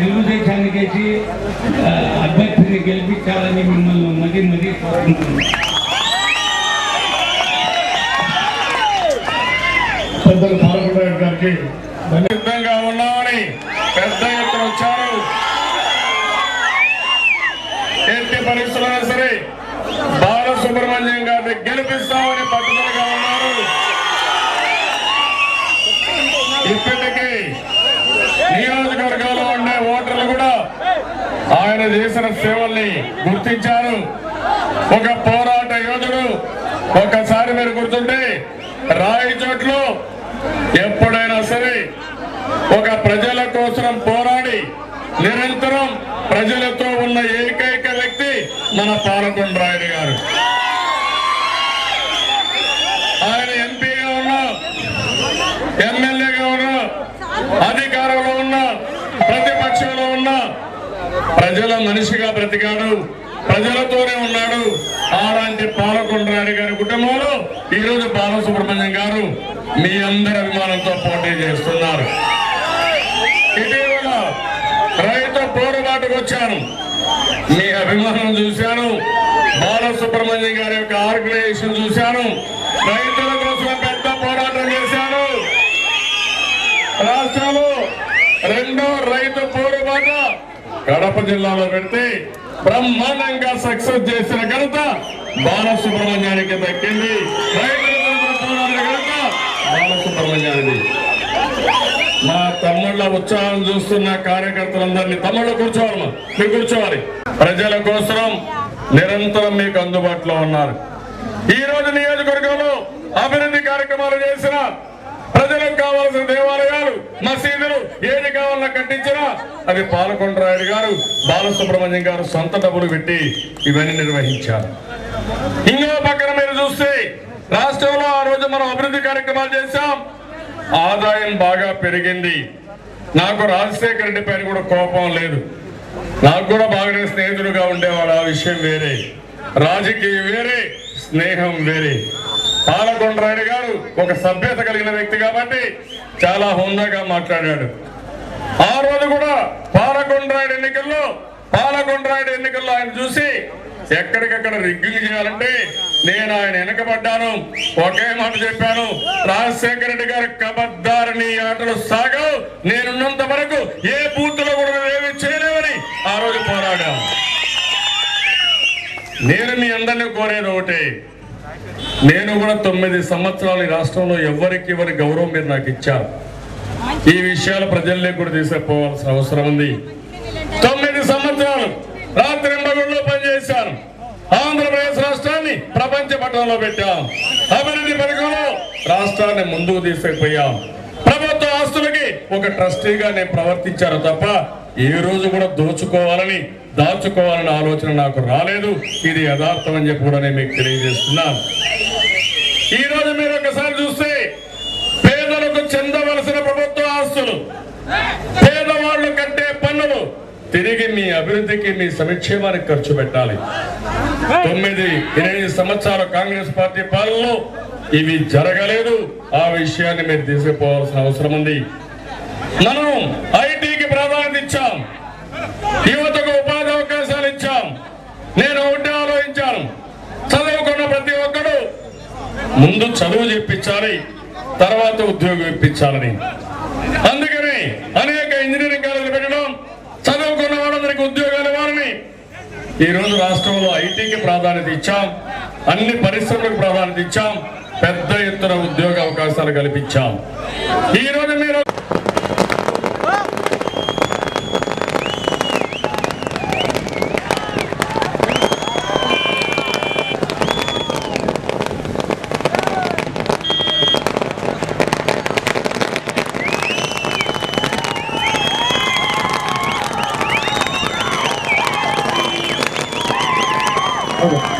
తెలుగుదేశానికి వేసి అభ్యర్థిని గెలిపించాలని మిమ్మల్ని మరీ మరీ కోరుకుంటున్నాను. పెద్దలు పాల్గొండ గారికి ధన్యవాదాలు. సిద్ధంగా ఉన్నామని పెద్ద ఎత్తున వచ్చారు. ఎట్టి పరిస్థితుల్లో సరే బాలసుబ్రహ్మణ్యం గారిని గెలిపిస్తామని పట్టుదలగా ఉన్నారు ఇప్పటికీ నియోజకవర్గంలో ఉండే ఓటర్లు కూడా ఆయన చేసిన సేవల్ని గుర్తించారు. ఒక పోరాట యోధుడు. ఒకసారి మీరు గుర్తుంటే రాయి చోట్లు ఎప్పుడైనా సరే ఒక ప్రజల కోసం పోరాడి నిరంతరం ప్రజలతో ఉన్న ఏకైక వ్యక్తి మన పాలకొండ రాయుడు గారు. ఆయన ఎంపీగా ఉన్న ఎమ్మెల్యే ఉన్నా అధికారంలో ఉన్నా ప్రతిపక్షంలో ఉన్నా ప్రజల మనిషిగా బ్రతికాడు ప్రజలతోనే ఉన్నాడు. ఆరాంటి పాలకొండరాడి గారి కుటుంబంలో ఈరోజు బాలసుబ్రహ్మణ్యం గారు మీ అందరి అభిమానంతో పోటీ చేస్తున్నారు. ఇటీవల రైతు పోరుబాటుకు వచ్చాను. మీ అభిమానం చూశాను. బాలసుబ్రహ్మణ్యం గారి యొక్క ఆర్గనైజేషన్ చూశాను. రైతుల కోసం పెద్ద పోరాటం చేశాను. రాష్ట్రంలో రెండో రైతు పోరుబాట కడప జిల్లాలో పెడితే బ్రహ్మాండంగా సక్సెస్ చేసిన ఘనత బాలసుబ్రహ్మణ్యానికి దక్కింది. బాలసుబ్రహ్మణ్యానికి. మా తమ్ముళ్ళ ఉత్సాహం చూస్తున్న కార్యకర్తలందరినీ తమ్ముళ్ళు కూర్చోవాలి మీరు కూర్చోవాలి. ప్రజల కోసం నిరంతరం మీకు అందుబాటులో ఉన్నారు. ఈ రోజు నియోజకవర్గంలో అభివృద్ధి కార్యక్రమాలు చేసిన ప్రజలకు కావాల్సిన దేవాలయాలు మసీదులు ఏది కావాలన్నా కట్టించినా అది పాలకొండరాయుడు గారు బాలసుబ్రహ్మణ్యం గారు సొంత డబ్బులు పెట్టి ఇవన్నీ నిర్వహించారు. ఇంకో పక్కన మీరు చూస్తే రాష్ట్రంలో ఆ రోజు మనం అభివృద్ధి కార్యక్రమాలు చేశాం. ఆదాయం బాగా పెరిగింది. నాకు రాజశేఖర రెడ్డి పైన కూడా కోపం లేదు. నాకు కూడా బాగానే స్నేహితుడుగా ఉండేవాడు. ఆ విషయం వేరే. రాజకీయం వేరే. స్నేహం వేరే. పాలకొండరాయుడు గారు ఒక సభ్యత కలిగిన వ్యక్తి కాబట్టి చాలా హుందాగా మాట్లాడాడు. ఆ రోజు కూడా పాలకొండరాయుడు ఎన్నికల్లో పాలకొండరాయుడు ఎన్నికల్లో ఆయన చూసి ఎక్కడికక్కడ రిగ్గింగ్ చేయాలంటే నేను ఆయన వెనకబడ్డాను. ఒకే మాట చెప్పాను రాజశేఖర రెడ్డి గారు కబద్దారని ఆటలు సాగవు. నేనున్నంత వరకు ఏ బూత్లో కూడా ఏమి చేయలేవని ఆ రోజు పోరాడాను. నేను మీ అందరినీ కోరేది ఒకటే నేను కూడా తొమ్మిది సంవత్సరాలు ఈ రాష్ట్రంలో ఎవరికి ఎవరి గౌరవం మీరు నాకు ఇచ్చారు. ఈ విషయాలు ప్రజల్లోకి కూడా తీసుకుపోవాల్సిన అవసరం ఉంది. తొమ్మిది సంవత్సరాలు రాత్రి పగళ్ళు పనిచేశాను ఆంధ్రప్రదేశ్ రాష్ట్రాన్ని ప్రపంచ పట్టణంలో పెట్టాం. అభివృద్ధి పథకంలో రాష్ట్రాన్ని ముందుకు తీసుకుపోయాం. ప్రభుత్వ ఆస్తులకి ఒక ట్రస్టీగా నేను ప్రవర్తించాను తప్ప ఏ రోజు కూడా దోచుకోవాలని దాచుకోవాలనే ఆలోచన నాకు రాలేదు. ఇది యథార్థం అని చెప్పి కూడా నేను మీకు తెలియజేస్తున్నాను. ఈ రోజు మీరు ఒకసారి చూస్తే పేదలకు చెందవలసిన ప్రభుత్వ ఆస్తులు పేదవాళ్ళు కంటే పన్నులు తిరిగి మీ అభివృద్ధికి మీ సంక్షేమానికి ఖర్చు పెట్టాలి. తొమ్మిది ఎనిమిది సంవత్సరాల కాంగ్రెస్ పార్టీ పాలనలో ఇవి జరగలేదు. ఆ విషయాన్ని మీరు తీసుకుపోవాల్సిన అవసరం ఉంది. మనం ఐటీకి ప్రాధాన్యత ఇచ్చాం. యువత ఉపాధి అవకాశాలు ఇచ్చాం నేను ఒకటి ఆలోచించాను చదువుకున్న ప్రతి ఒక్కడు ముందు చదువు చెప్పించాలి తర్వాత ఉద్యోగం ఇప్పించాలని. అందుకని అనేక ఇంజనీరింగ్ కాలేజీలు పెట్టడం చదువుకున్న వాళ్ళందరికీ ఉద్యోగాలు ఇవ్వాలని ఈరోజు రోజు రాష్ట్రంలో ఐటీకి ప్రాధాన్యత ఇచ్చాం అన్ని పరిశ్రమలకు ప్రాధాన్యత ఇచ్చాం పెద్ద ఎత్తున ఉద్యోగ అవకాశాలు కల్పించాం. ఈ రోజు మీరు Okay.